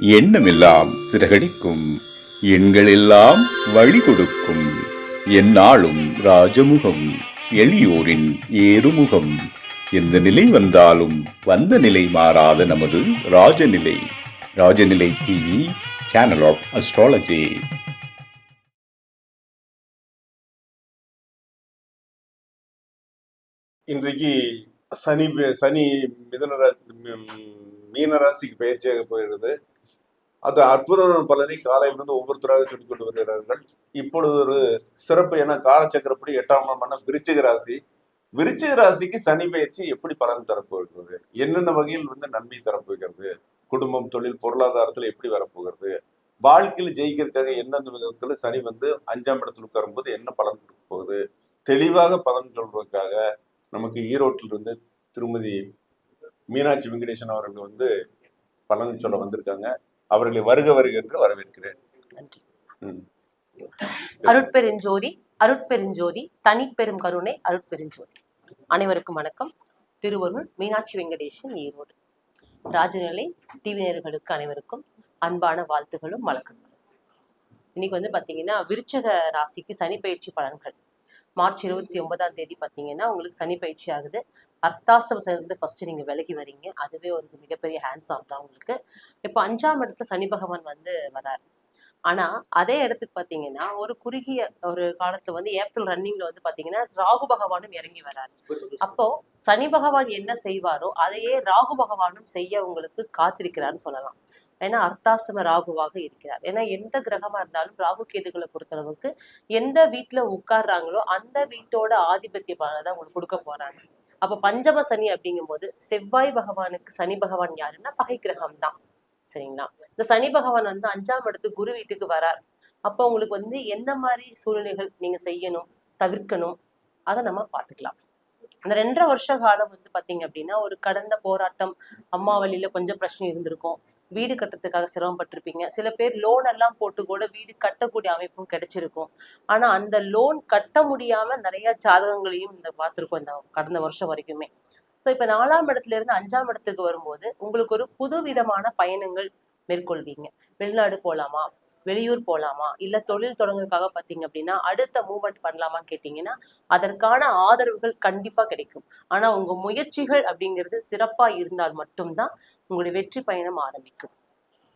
எண்ணமெல்லாம் சிறகடிக்கும். எண்களெல்லாம் வழி கொடுக்கும் எந்நாளும் ராஜமுகம் எளியோரின் ஏறுமுகம். எந்த நிலை வந்தாலும் வந்த நிலை மாறாத நமது Rajanilai. Rajanilai TV channel of astrology இன்றைக்கு சனி சனி மிதுன மீனராசிக்கு பயிற்சியாக போகிறது அது அற்புதமான பலனை காலையிலிருந்து ஒவ்வொருத்தராக சொல்லிக் கொண்டு வருகிறார்கள். இப்பொழுது ஒரு சிறப்பு என காலச்சக்கரப்படி எட்டாம் இடமான விருச்சிக ராசி. விருச்சிக ராசிக்கு சனி பயிற்சி எப்படி பலன் தரப்போகிறது? என்னென்ன வகையில் வந்து நன்மை தரப்போகிறது? குடும்பம் தொழில் பொருளாதாரத்தில் எப்படி வரப்போகிறது? வாழ்க்கையில் ஜெயிக்கிறதுக்காக எந்தெந்த விதத்தில் சனி வந்து அஞ்சாம் இடத்துல உட்காரும்போது என்ன பலன் கொடுக்க போகுது? தெளிவாக பலன் சொல்றதுக்காக நமக்கு ஈரோட்டில் இருந்து திருமதி மீனாட்சி வெங்கடேசன் அவர்கள் வந்து பலன் சொல்ல வந்திருக்காங்க. அவர்களை வருக வருக என்று வரவேற்கிறேன். நன்றி. அருட்பெருஞ்சோதி அருட்பெருஞ்சோதி தனிப்பெரும் கருணை அருட்பெருஞ்சோதி. அனைவருக்கும் வணக்கம். திருவருள் மீனாட்சி வெங்கடேசன் ஈரோடு ராஜநிலை டிவி நேயர்களுக்கு அனைவருக்கும் அன்பான வாழ்த்துகளும் வணக்கங்களும். இன்னைக்கு வந்து பாத்தீங்கன்னா விருச்சக ராசிக்கு சனி பயிற்சி பலன்கள். மார்ச் இருபத்தி ஒன்பதாம் தேதி பாத்தீங்கன்னா உங்களுக்கு சனி பயிற்சி ஆகுது. அர்த்தாஷ்டமத்திலிருந்து ஃபர்ஸ்ட் நீங்க விலகி வரீங்க. அதுவே ஒரு மிகப்பெரிய ஹேண்ட்ஸ் ஆஃப் தான் உங்களுக்கு. இப்போ அஞ்சாம் இடத்துல சனி பகவான் வந்து வராரு. ஆனா அதே இடத்துக்கு பாத்தீங்கன்னா ஒரு குறுகிய ஒரு காலத்துல வந்து ஏப்ரல் ரன்னிங்ல வந்து பாத்தீங்கன்னா ராகு பகவானும் இறங்கி வராரு. அப்போ சனி பகவான் என்ன செய்வாரோ அதையே ராகு பகவானும் செய்ய உங்களுக்கு காத்திருக்கிறார்னு சொல்லலாம். ஏன்னா அர்த்தாஷ்டம ராகுவாக இருக்கிறார். ஏன்னா எந்த கிரகமா இருந்தாலும் ராகு கேதுகளை பொறுத்தளவுக்கு எந்த வீட்டுல உட்கார்றாங்களோ அந்த வீட்டோட ஆதிபத்தியமானதான் உங்களுக்கு கொடுக்க போறாங்க. அப்ப பஞ்சம சனி அப்படிங்கும்போது செவ்வாய் பகவானுக்கு சனி பகவான் யாருன்னா பகை கிரகம் தான் சரிங்களா? இந்த சனி பகவான் வந்து அஞ்சாம் இடத்து குரு வீட்டுக்கு வரார். அப்போ உங்களுக்கு வந்து எந்த மாதிரி சூழ்நிலைகள் நீங்க செய்யணும் தவிர்க்கணும் அதை நம்ம பார்த்துக்கலாம். அந்த ரெண்டரை வருஷ காலம் வந்து பாத்தீங்க அப்படின்னா ஒரு கடந்த போராட்டம் அம்மா வழியில கொஞ்சம் பிரச்சனை இருந்திருக்கும். வீடு கட்டுறதுக்காக சிரமப்பட்டிருப்பீங்க. சில பேர் லோன் எல்லாம் போட்டு கூட வீடு கட்டக்கூடிய அமைப்பும் கிடைச்சிருக்கும். ஆனா அந்த லோன் கட்ட முடியாம நிறைய ஜாதகங்களையும் இந்த பார்த்திருக்கோம் இந்த கடந்த வருஷம் வரைக்குமே. ஸோ இப்போ நாலாம் இடத்துல இருந்து அஞ்சாம் இடத்துக்கு வரும்போது உங்களுக்கு ஒரு புது விதமான பயணங்கள் மேற்கொள்வீங்க. வெளிநாடு போலாமா? வெளியூர் போகலாமா இல்ல தொழில் தொடங்குறதுக்காக பாத்தீங்க அப்படின்னா அடுத்த மூமெண்ட் பண்ணலாமான்னு கேட்டீங்கன்னா அதற்கான ஆதரவுகள் கண்டிப்பா கிடைக்கும். ஆனா உங்க முயற்சிகள் அப்படிங்கிறது சிறப்பா இருந்தால் மட்டும்தான் உங்களுடைய வெற்றி பயணம் ஆரம்பிக்கும்.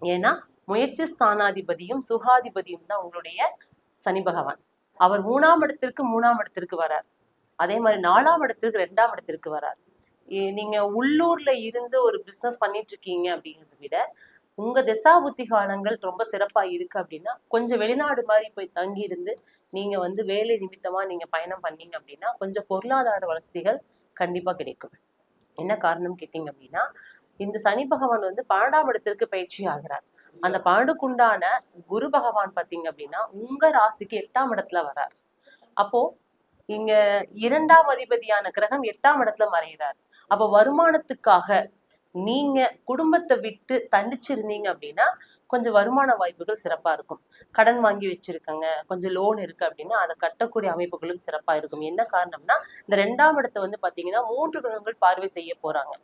ஏன்னா முயற்சி ஸ்தானாதிபதியும் சுகாதிபதியும் தான் உங்களுடைய சனி பகவான். அவர் மூணாம் இடத்திற்கு மூணாம் இடத்திற்கு வரார். அதே மாதிரி நாலாம் இடத்திற்கு ரெண்டாம் இடத்திற்கு வரார். நீங்க உள்ளூர்ல இருந்து ஒரு பிசினஸ் பண்ணிட்டு இருக்கீங்க அப்படிங்கிறத விட உங்க திசா காலங்கள் ரொம்ப சிறப்பா இருக்கு அப்படின்னா கொஞ்சம் வெளிநாடு மாதிரி போய் தங்கி இருந்து நீங்க வந்து வேலை நிமித்தமா நீங்க பயணம் பண்ணீங்க அப்படின்னா கொஞ்சம் பொருளாதார வசதிகள் கண்டிப்பா கிடைக்கும். என்ன காரணம் கேட்டீங்க அப்படின்னா இந்த சனி பகவான் வந்து பன்னெண்டாம் இடத்திற்கு பயிற்சி ஆகிறார். அந்த பன்னெண்டுக்குண்டான குரு பகவான் பாத்தீங்க அப்படின்னா உங்க ராசிக்கு எட்டாம் இடத்துல வரார். அப்போ இங்க இரண்டாம் அதிபதியான கிரகம் எட்டாம் இடத்துல மறைகிறார் அப்ப வருமானத்துக்காக நீங்க குடும்பத்தை விட்டு தண்டிச்சிருந்தீங்க அப்படின்னா கொஞ்சம் வருமான வாய்ப்புகள் சிறப்பா இருக்கும். கடன் வாங்கி வச்சிருக்கங்க கொஞ்சம் லோன் இருக்குது அப்படின்னா அதை கட்டக்கூடிய அமைப்புகளும் சிறப்பாக இருக்கும். என்ன காரணம்னா இந்த ரெண்டாம் இடத்த வந்து பாத்தீங்கன்னா மூன்று கிரகங்கள் பார்வை செய்ய போறாங்க.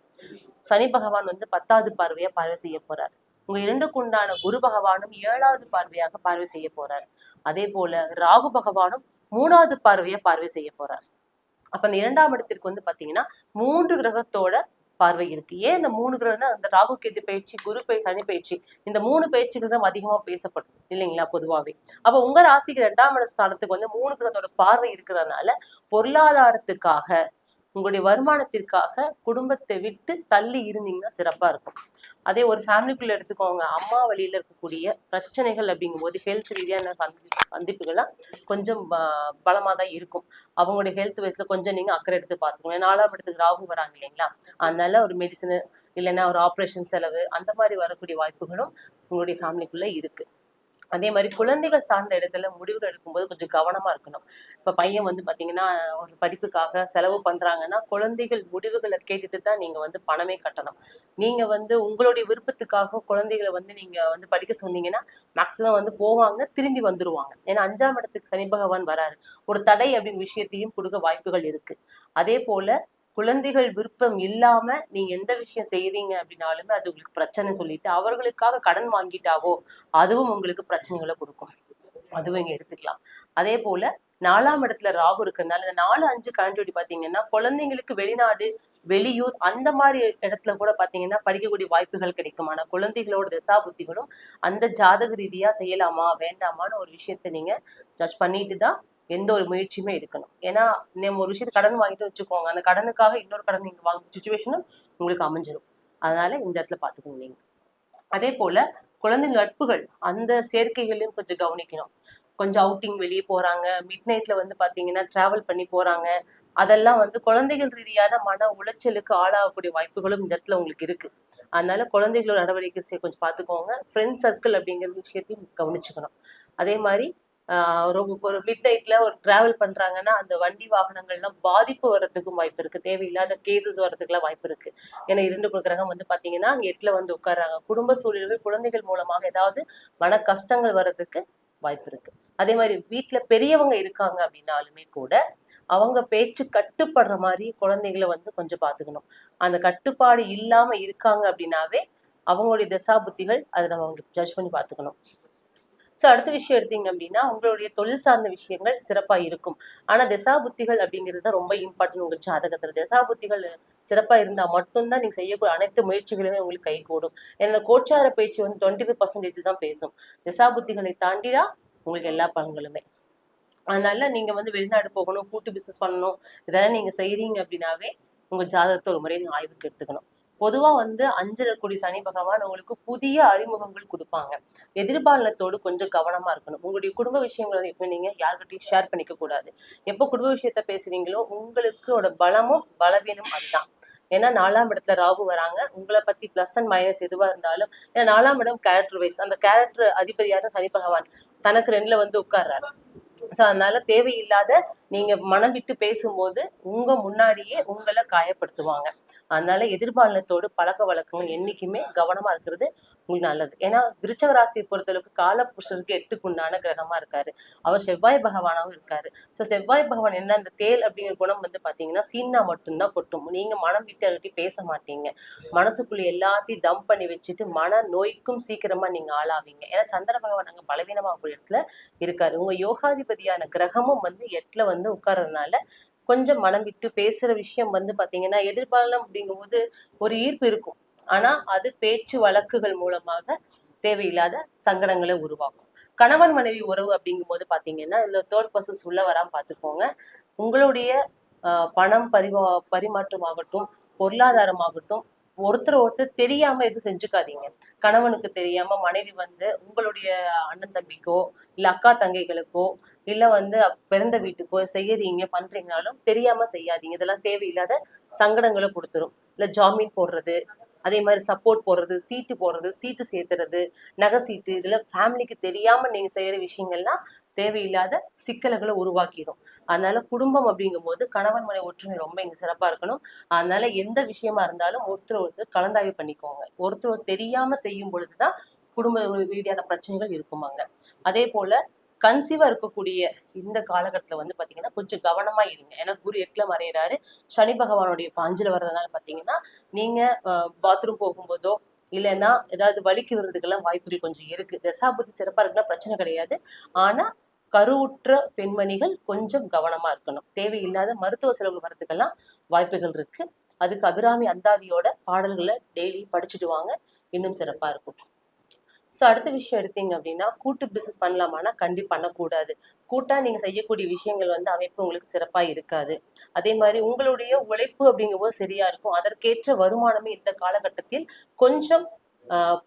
சனி பகவான் வந்து பத்தாவது பார்வையா பார்வை செய்ய போகிறார் உங்க இரண்டுக்கு உண்டான குரு பகவானும் ஏழாவது பார்வையாக பார்வை செய்ய போறார். அதே போல ராகு பகவானும் மூணாவது பார்வையா பார்வை செய்ய போறார். அப்ப அந்த இரண்டாம் இடத்திற்கு வந்து பாத்தீங்கன்னா மூன்று கிரகத்தோட பார்வை இருக்கு. ஏன் இந்த மூணு கிரகம்னா அந்த ராகு கேது பயிற்சி குரு பயிற்சி சனி பயிற்சி இந்த மூணு பயிற்சிகள் தான் அதிகமா பேசப்படும் இல்லைங்களா பொதுவாவே. அப்ப உங்க ராசிக்கு ரெண்டாம் இட ஸ்தானத்துக்கு வந்து மூணு கிரகத்தோட பார்வை இருக்கிறதுனால பொருளாதாரத்துக்காக உங்களுடைய வருமானத்திற்காக குடும்பத்தை விட்டு தள்ளி இருந்தீங்கன்னா சிறப்பாக இருக்கும். அதே ஒரு ஃபேமிலிக்குள்ள எடுத்துக்கோங்க. அம்மா வழியில் இருக்கக்கூடிய பிரச்சனைகள் அப்படிங்கும்போது ஹெல்த் ரீதியான சந்திப்புகள்லாம் கொஞ்சம் ப- தான் இருக்கும். அவங்களுடைய ஹெல்த் வைஸில் கொஞ்சம் நீங்கள் அக்கறை எடுத்து பார்த்துக்கணும் நாலாம் இடத்துக்கு ராகு வராங்க இல்லைங்களா? அதனால ஒரு மெடிசனு இல்லைன்னா ஒரு ஆப்ரேஷன் செலவு அந்த மாதிரி வரக்கூடிய வாய்ப்புகளும் உங்களுடைய ஃபேமிலிக்குள்ளே இருக்குது அதே மாதிரி குழந்தைகள் சார்ந்த இடத்துல முடிவுகள் எடுக்கும்போது கொஞ்சம் கவனமா இருக்கணும். இப்ப பையன் வந்து பாத்தீங்கன்னா ஒரு படிப்புக்காக செலவு பண்றாங்கன்னா குழந்தைகள் முடிவுகளை கேட்டுட்டு தான் நீங்க வந்து பணமே கட்டணும். நீங்க வந்து உங்களுடைய விருப்பத்துக்காக குழந்தைகளை வந்து நீங்க வந்து படிக்க சொன்னீங்கன்னா மேக்சிமம் வந்து போவாங்க திரும்பி வந்துருவாங்க. ஏன்னா அஞ்சாம் இடத்துக்கு சனி பகவான் வராரு. ஒரு தடை அப்படிங்கிற விஷயத்தையும் கொடுக்க வாய்ப்புகள் இருக்கு. அதே போல குழந்தைகள் விருப்பம் இல்லாம நீங்க எந்த விஷயம் செய்யறீங்க அப்படின்னாலுமே அது உங்களுக்கு பிரச்சனை சொல்லிட்டு அவர்களுக்காக கடன் வாங்கிட்டாவோ அதுவும் உங்களுக்கு பிரச்சனைகளை கொடுக்கும். அதுவும் இங்க எடுத்துக்கலாம். அதே போல நாலாம் இடத்துல ராகு இருக்கிறதுனால இந்த நாலு அஞ்சு கரண்ட் பாத்தீங்கன்னா குழந்தைங்களுக்கு வெளிநாடு வெளியூர் அந்த மாதிரி இடத்துல கூட பாத்தீங்கன்னா படிக்கக்கூடிய வாய்ப்புகள் கிடைக்கும். ஆனா குழந்தைகளோட திசா புத்திகளும் அந்த ஜாதக ரீதியா செய்யலாமா வேண்டாமான்னு ஒரு விஷயத்த நீங்க ஜட்ஜ் பண்ணிட்டு தான் எந்த ஒரு முயற்சியுமே எடுக்கணும். ஏன்னா நம்ம ஒரு விஷயத்தை கடன் வாங்கிட்டு வச்சுக்கோங்க. அந்த கடனுக்காக இன்னொரு கடன் நீங்க வாங்க சுச்சுவேஷனும் உங்களுக்கு அமைஞ்சிரும். அதனால இந்த இடத்துல பாத்துக்கோங்க நீங்க. அதே போல குழந்தை நட்புகள் அந்த சேர்க்கைகளையும் கொஞ்சம் கவனிக்கணும். கொஞ்சம் அவுட்டிங் வெளியே போறாங்க மிட் நைட்ல வந்து பாத்தீங்கன்னா டிராவல் பண்ணி போறாங்க. அதெல்லாம் வந்து குழந்தைகள் ரீதியான மன உளைச்சலுக்கு ஆளாகக்கூடிய வாய்ப்புகளும் இந்த இடத்துல உங்களுக்கு இருக்கு. அதனால குழந்தைகளோட நடவடிக்கை கொஞ்சம் பார்த்துக்கோங்க. ஃப்ரெண்ட்ஸ் சர்க்கிள் அப்படிங்கிற விஷயத்தையும் கவனிச்சுக்கணும். அதே மாதிரி ரொம்ப ஒரு மிட் நைட்ல ஒரு டிராவல் பண்றாங்கன்னா அந்த வண்டி வாகனங்கள்லாம் பாதிப்பு வர்றதுக்கும் வாய்ப்பு இருக்கு. தேவையில்லாத கேசஸ் வர்றதுக்குலாம் வாய்ப்பு இருக்கு. ஏன்னா இரண்டு கிரகம் வந்து பாத்தீங்கன்னா அங்க எட்டுல வந்து உட்கார்றாங்க. குடும்ப சூழலில் குழந்தைகள் மூலமாக ஏதாவது மன கஷ்டங்கள் வர்றதுக்கு வாய்ப்பு இருக்கு. அதே மாதிரி வீட்டுல பெரியவங்க இருக்காங்க அப்படின்னாலுமே கூட அவங்க பேச்சு கட்டுப்படுற மாதிரி குழந்தைகளை வந்து கொஞ்சம் பாத்துக்கணும். அந்த கட்டுப்பாடு இல்லாம இருக்காங்க அப்படின்னாவே அவங்களுடைய தசா புத்திகள் அதை நம்ம அவங்க ஜட்ஜ் பண்ணி பாத்துக்கணும். ஸோ அடுத்த விஷயம் எடுத்தீங்க அப்படின்னா உங்களுடைய தொழில் சார்ந்த விஷயங்கள் சிறப்பாக இருக்கும். ஆனால் திசா புத்திகள் அப்படிங்கிறது தான் ரொம்ப இம்பார்ட்டன்ட் உங்கள் ஜாதகத்தில். திசா புத்திகள் சிறப்பாக இருந்தால் மட்டும்தான் நீங்கள் செய்யக்கூடிய அனைத்து முயற்சிகளுமே உங்களுக்கு கைகூடும். ஏன்னா கோச்சார பயிற்சி வந்து டுவெண்ட்டி ஃபைவ் பர்சன்டேஜ் தான் பேசும். திசா புத்திகளை தாண்டினா உங்களுக்கு எல்லா பலன்களுமே. அதனால நீங்கள் வந்து வெளிநாடு போகணும் கூட்டு பிஸ்னஸ் பண்ணணும் இதெல்லாம் நீங்கள் செய்கிறீங்க அப்படின்னாவே உங்கள் ஜாதகத்தை ஒரு முறை நீங்கள் ஆய்வுக்கு எடுத்துக்கணும். பொதுவா வந்து அஞ்சரை கோடி சனி பகவான் உங்களுக்கு புதிய அறிமுகங்கள் கொடுப்பாங்க. எதிர்பாலனத்தோடு கொஞ்சம் கவனமா இருக்கணும். உங்களுடைய குடும்ப விஷயங்களை வந்து எப்போ நீங்க யார்கிட்டையும் ஷேர் பண்ணிக்க கூடாது. எப்போ குடும்ப விஷயத்த பேசுறீங்களோ உங்களுக்கோட பலமும் பலவீனம் அதுதான். ஏன்னா நாலாம் இடத்துல ராகு வராங்க. உங்களை பத்தி பிளஸ் அண்ட் மைனஸ் எதுவா இருந்தாலும் ஏன்னா நாலாம் இடம் கேரக்டர் வைஸ் அந்த கேரக்டர் அதிபதியாக சனி பகவான். தனக்கு ரெண்டுல வந்து உட்கார்றாரு. ஸோ அதனால தேவையில்லாத நீங்க மனம் விட்டு பேசும்போது உங்க முன்னாடியே உங்களை காயப்படுத்துவாங்க. அதனால எதிர்பாலனத்தோடு பழக்க வழக்கங்கள் என்னைக்குமே கவனமா இருக்கிறது. உங்களுக்கு நல்லது. ஏன்னா விருச்சக ராசியை பொறுத்தளவுக்கு காலபுருஷருக்கு எட்டுக்குண்டான கிரகமா இருக்காரு. அவர் செவ்வாய் பகவானாவும் இருக்காரு. ஸோ செவ்வாய் பகவான் என்ன அந்த தேல் அப்படிங்கிற குணம் வந்து பாத்தீங்கன்னா சீனா மட்டும்தான் கொட்டும். நீங்க மனம் விட்டு அவர்கிட்ட பேச மாட்டீங்க. மனசுக்குள்ள எல்லாத்தையும் தம் பண்ணி வச்சுட்டு மன நோய்க்கும் சீக்கிரமா நீங்க ஆளாவீங்க. ஏன்னா சந்திர பகவான் அங்க பலவீனமாகக்கூடிய இடத்துல இருக்காரு. உங்க யோகாதிபதியான கிரகமும் வந்து எட்டுல வந்து உட்கார்றதுனால கொஞ்சம் மனம் விட்டு பேசுற விஷயம் வந்து பாத்தீங்கன்னா எதிர்பாலம் அப்படிங்கும்போது ஒரு ஈர்ப்பு இருக்கும். ஆனா அது பேச்சு வழக்குகள் மூலமாக தேவையில்லாத சங்கடங்களை உருவாக்கும். கணவன் மனைவி உறவு அப்படிங்கும் போது பாத்தீங்கன்னா இதுல தேர்ட் பர்சன்ஸ் உள்ள வராம பாத்துக்கோங்க. உங்களுடைய ஆஹ், பணம் பரிமா பரிமாற்றமாகட்டும் பொருளாதாரமாகட்டும் ஒருத்தர் ஒருத்தர் தெரியாம எதுவும் செஞ்சுக்காதீங்க. கணவனுக்கு தெரியாம மனைவி வந்து உங்களுடைய அண்ணன் தம்பிக்கோ இல்ல அக்கா தங்கைகளுக்கோ இல்ல வந்து பிறந்த வீட்டுக்கோ செய்யறீங்க பண்றீங்கனாலும் தெரியாம செய்யாதீங்க. இதெல்லாம் தேவையில்லாத சங்கடங்களை கொடுத்துரும். இல்ல ஜாமீன் போடுறது அதே மாதிரி சப்போர்ட் போடுறது சீட்டு போடுறது சீட்டு சேர்த்துறது நகை சீட்டு இதில் ஃபேமிலிக்கு தெரியாமல் நீங்கள் செய்கிற விஷயங்கள்லாம் தேவையில்லாத சிக்கல்களை உருவாக்கிடும். அதனால குடும்பம் அப்படிங்கும்போது கணவன் மனை ஒற்றுமை ரொம்ப இங்கே சிறப்பாக இருக்கணும். அதனால எந்த விஷயமா இருந்தாலும் ஒருத்தர் ஒருத்தர் கலந்தாய்வு பண்ணிக்கோங்க. ஒருத்தர் தெரியாமல் செய்யும் பொழுது தான் குடும்ப ரீதியான பிரச்சனைகள் இருக்குமாங்க. அதே போல கன்சீவா இருக்கக்கூடிய இந்த காலகட்டத்துல வந்து பாத்தீங்கன்னா கொஞ்சம் கவனமா இருங்க. ஏன்னா குரு எட்டுல மறையிறாரு. சனி பகவானுடைய பாஞ்சில வர்றதுனால பாத்தீங்கன்னா நீங்க பாத்ரூம் போகும்போதோ இல்லைன்னா ஏதாவது வலிக்கு வர்றதுக்கெல்லாம் வாய்ப்புகள் கொஞ்சம் இருக்கு. தசாபுத்தி சிறப்பா இருக்குன்னா பிரச்சனை கிடையாது. ஆனா கருவுற்ற பெண்மணிகள் கொஞ்சம் கவனமா இருக்கணும். தேவையில்லாத மருத்துவ செலவு வர்றதுக்கெல்லாம் வாய்ப்புகள் இருக்கு. அதுக்கு அபிராமி அந்தாதியோட பாடல்களை டெய்லி படிச்சுட்டு வாங்க. இன்னும் சிறப்பா இருக்கும். ஸோ அடுத்த விஷயம் எடுத்தீங்க அப்படின்னா கூட்டு பிசினஸ் பண்ணலாமான்னா கண்டி பண்ணக்கூடாது. கூட்டா நீங்க செய்யக்கூடிய விஷயங்கள் வந்து அமைப்பு உங்களுக்கு சிறப்பா இருக்காது. அதே மாதிரி உங்களுடைய உழைப்பு அப்படிங்கும்போது சரியா இருக்கும். அதற்கேற்ற வருமானமே இந்த காலகட்டத்தில் கொஞ்சம் ஆஹ்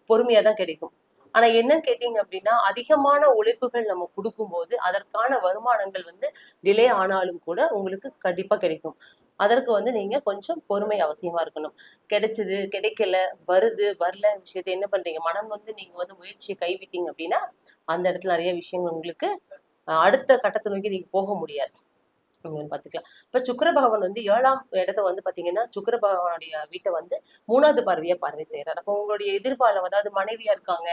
தான் கிடைக்கும். ஆனா என்னன்னு கேட்டீங்க அப்படின்னா அதிகமான உழைப்புகள் நம்ம கொடுக்கும்போது அதற்கான வருமானங்கள் வந்து டிலே ஆனாலும் கூட உங்களுக்கு கண்டிப்பா கிடைக்கும். அதற்கு வந்து நீங்க கொஞ்சம் பொறுமை அவசியமா இருக்கணும். கிடைச்சது கிடைக்கல வருது வரல விஷயத்த என்ன பண்றீங்க? மனம் வந்து நீங்க வந்து முயற்சியை கைவிட்டீங்க அப்படின்னா அந்த இடத்துல நிறைய விஷயங்கள் உங்களுக்கு அடுத்த கட்டத்தை நோக்கி நீங்க போக முடியாது. இங்க பாத்துக்கலாம் இப்ப சுக்கிர பகவான் வந்து ஏழாம் இடத்த வந்து பாத்தீங்கன்னா சுக்கர பகவானுடைய வீட்டை வந்து மூணாவது பார்வையா பார்வை செய்யறாரு அப்போ உங்களுடைய எதிர்பாலம் அதாவது மனைவியா இருக்காங்க.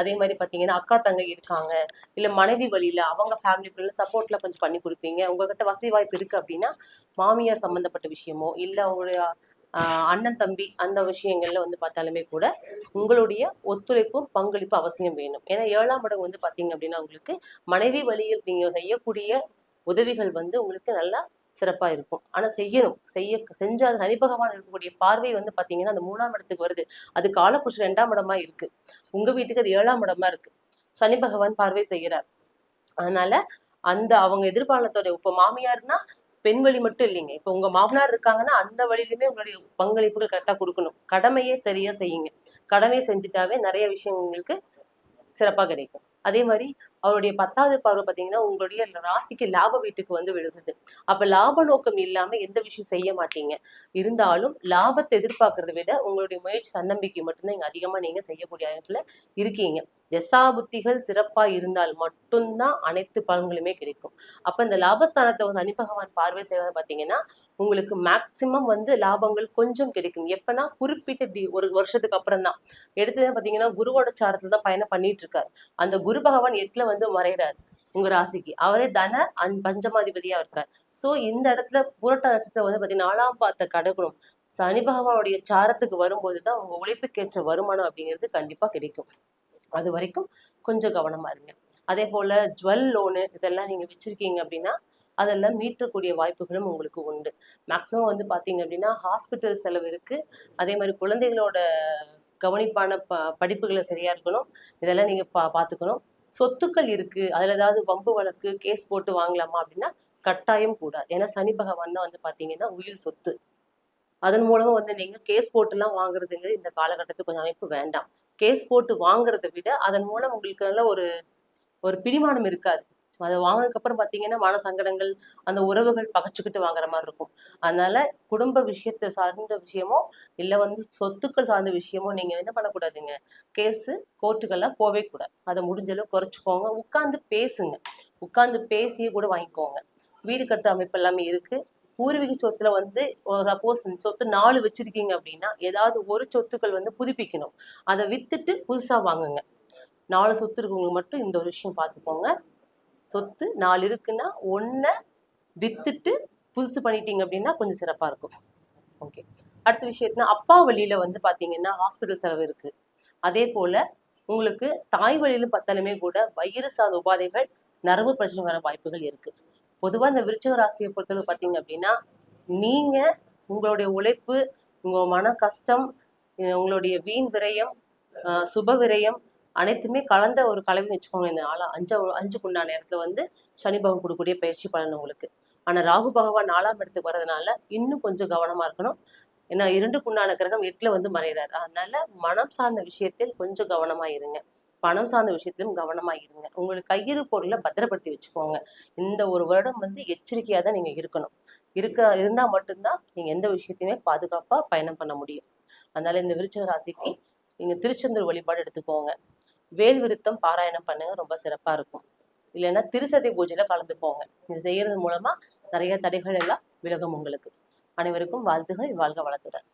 அதே மாதிரி பாத்தீங்கன்னா அக்கா தங்கை இருக்காங்க. இல்ல மனைவி வழியில அவங்க ஃபேமிலிக்குள்ள எல்லாம் கொஞ்சம் பண்ணி கொடுப்பீங்க. உங்ககிட்ட வசதி வாய்ப்பு இருக்கு அப்படின்னா மாமியார் சம்பந்தப்பட்ட விஷயமோ இல்ல உங்களுடைய ஆஹ் அண்ணன் தம்பி அந்த விஷயங்கள்ல வந்து பார்த்தாலுமே கூட உங்களுடைய ஒத்துழைப்பும் பங்களிப்பு அவசியம் வேணும். ஏன்னா ஏழாம் இடம் வந்து பாத்தீங்க அப்படின்னா உங்களுக்கு மனைவி வழியில் நீங்க செய்யக்கூடிய உதவிகள் வந்து உங்களுக்கு நல்லா சிறப்பா இருக்கும். ஆனா செய்யணும். செய்ய செஞ்சா அது சனி பகவான் இருக்கக்கூடிய பார்வை வந்து பாத்தீங்கன்னா அந்த மூணாம் இடத்துக்கு வருது. அது காலப்புருஷ ரெண்டாம் இடமா இருக்கு. உங்க வீட்டுக்கு அது ஏழாம் இடமா இருக்கு. சனி பகவான் பார்வை செய்கிறார் அதனால அந்த அவங்க எதிர்பாலத்தோட இப்ப மாமியார்னா பெண் வழி மட்டும் இல்லைங்க. இப்ப உங்க மாமனார் இருக்காங்கன்னா அந்த வழியிலுமே உங்களுடைய பங்களிப்புகள் கரெக்டா கொடுக்கணும். கடமையே சரியா செய்யுங்க. கடமையை செஞ்சுட்டாவே நிறைய விஷயம் உங்களுக்கு சிறப்பா கிடைக்கும். அதே மாதிரி அவருடைய பத்தாவது பார்வை பார்த்தீங்கன்னா உங்களுடைய ராசிக்கு லாப வீட்டுக்கு வந்து விழுகுது. அப்ப லாப நோக்கம் இல்லாம எந்த விஷயம் செய்ய மாட்டீங்க. இருந்தாலும் லாபத்தை எதிர்பார்க்கறத விட உங்களுடைய முயற்சி தன்னம்பிக்கை மட்டும்தான் இங்க அதிகமா நீங்க செய்யக்கூடிய அமைப்புல இருக்கீங்க. தசா புத்திகள் சிறப்பா இருந்தால் மட்டும்தான் அனைத்து பலன்களுமே கிடைக்கும். அப்ப இந்த லாபஸ்தானத்தை வந்து அனிபகவான் பார்வை செய்வது பாத்தீங்கன்னா உங்களுக்கு மேக்சிமம் வந்து லாபங்கள் கொஞ்சம் கிடைக்கும். எப்பனா குறிப்பிட்ட தி- ஒரு வருஷத்துக்கு அப்புறம் தான் எடுத்து பாத்தீங்கன்னா குருவோட சாரத்துல தான் பயணம் பண்ணிட்டு இருக்காரு. அந்த குரு பகவான் எட்டுல வந்து மறைகிறார் உங்க ராசிக்கு. அவரே தன அன் பஞ்சமாதிபதியா இருக்கார். சோ இந்த இடத்துல புரட்ட நட்சத்திரம் வந்து பாத்தீங்கன்னா நாலாம் பார்த்த கடக்கணும். சனி பகவானுடைய சாரத்துக்கு வரும்போது தான் உங்க உழைப்புக்கேற்ற வருமானம் அப்படிங்கிறது கண்டிப்பா கிடைக்கும். அது வரைக்கும் கொஞ்சம் கவனமா இருங்க. அதே போல ஜுவல் லோனு இதெல்லாம் நீங்க வச்சிருக்கீங்க அப்படின்னா அதெல்லாம் மீட்டக்கூடிய வாய்ப்புகளும் உங்களுக்கு உண்டு. மேக்ஸிமம் வந்து பாத்தீங்க அப்படின்னா ஹாஸ்பிட்டல் செலவு இருக்கு. அதே மாதிரி குழந்தைகளோட கவனிப்பான ப படிப்புகளை சரியா இருக்கணும். இதெல்லாம் நீங்க பா பார்த்துக்கணும் சொத்துக்கள் இருக்கு. அதுல ஏதாவது வம்பு வழக்கு கேஸ் போட்டு வாங்கலாமா அப்படின்னா கட்டாயம் கூடாது. ஏன்னா சனி பகவான் தான் வந்து பாத்தீங்கன்னா உயிர் சொத்து. அதன் மூலமா வந்து நீங்க கேஸ் போட்டுலாம் வாங்குறதுங்கிறது இந்த காலகட்டத்துக்கு கொஞ்சம் அமைப்பு வேண்டாம். கேஸ் போட்டு வாங்குறதை விட அதன் மூலம் உங்களுக்கு நல்ல ஒரு ஒரு பிடிமானம் இருக்காது. அதை வாங்கினதுக்கு அப்புறம் பாத்தீங்கன்னா மன சங்கடங்கள் அந்த உறவுகள் பகைச்சுக்கிட்டு வாங்குற மாதிரி இருக்கும். அதனால குடும்ப விஷயத்தை சார்ந்த விஷயமோ இல்ல வந்து சொத்துக்கள் சார்ந்த விஷயமோ நீங்க என்ன பண்ணக்கூடாதுங்க. கேஸு கோர்ட்டுக்கெல்லாம் போவே கூடாது. அதை முடிஞ்ச அளவு குறைச்சிக்கோங்க. உட்கார்ந்து பேசுங்க. உட்கார்ந்து பேசியே கூட வாங்கிக்கோங்க. வீடு கட்டுற அமைப்பு எல்லாமே இருக்கு. பூர்வீக சொத்துல வந்து சப்போஸ் சொத்து நாலு வச்சிருக்கீங்க அப்படின்னா ஏதாவது ஒரு சொத்துக்கள் வந்து புதுப்பிக்கணும். அதை வித்துட்டு புதுசா வாங்குங்க. நாலு சொத்து இருக்கவங்க மட்டும் இந்த ஒரு விஷயம் பார்த்துக்கோங்க சொத்து நாலு இருக்குன்னா ஒன்றை வித்துட்டு புதுசு பண்ணிட்டீங்க அப்படின்னா கொஞ்சம் சிறப்பாக இருக்கும். ஓகே அடுத்த விஷயத்துல அப்பா வழியில் வந்து பார்த்தீங்கன்னா ஹாஸ்பிட்டல் செலவு இருக்குது அதே போல் உங்களுக்கு தாய் வழியிலும் பார்த்தாலுமே கூட வயிறு சார்ந்த உபாதைகள் நரம்பு பிரச்சனை வர வாய்ப்புகள் இருக்குது பொதுவாக இந்த விருச்சக ராசியை பொறுத்தளவு பார்த்தீங்க அப்படின்னா நீங்கள் உங்களுடைய உழைப்பு உங்கள் மன கஷ்டம் உங்களுடைய வீண் விரயம் சுப விரயம் அனைத்துமே கலந்த ஒரு கலவைன்னு வச்சுக்கோங்க இந்த நாலா அஞ்சு அஞ்சுக்குண்டான நேரத்துல வந்து சனி பகவான் கொடுக்கக்கூடிய பயிற்சி பலன் உங்களுக்கு. ஆனா ராகு பகவான் நாலாம் இடத்துக்கு வரதுனால இன்னும் கொஞ்சம் கவனமா இருக்கணும். ஏன்னா இரண்டுக்குண்டான கிரகம் எட்டுல வந்து மறைகிறாரு அதனால மனம் சார்ந்த விஷயத்தில் கொஞ்சம் கவனமா இருங்க. பணம் சார்ந்த விஷயத்திலும் கவனமா இருங்க. உங்களுக்கு கையிறு பொருளை பத்திரப்படுத்தி வச்சுக்கோங்க. இந்த ஒரு வருடம் வந்து எச்சரிக்கையாக தான் நீங்க இருக்கணும். இருக்க இருந்தா மட்டும்தான் நீங்க எந்த விஷயத்தையுமே பாதுகாப்பா பயணம் பண்ண முடியும். அதனால இந்த விருச்சக ராசிக்கு நீங்க திருச்செந்தூர் வழிபாடு எடுத்துக்கோங்க. வேல் விருத்தம் பாராயணம் பண்ணுங்க ரொம்ப சிறப்பா இருக்கும். இல்லைன்னா திருசதி பூஜையில கலந்துக்கோங்க. இது செய்யறது மூலமா நிறைய தடைகள் எல்லாம் விலகும் உங்களுக்கு. அனைவருக்கும் வாழ்த்துகள் வாழ்க வளத்துடன்.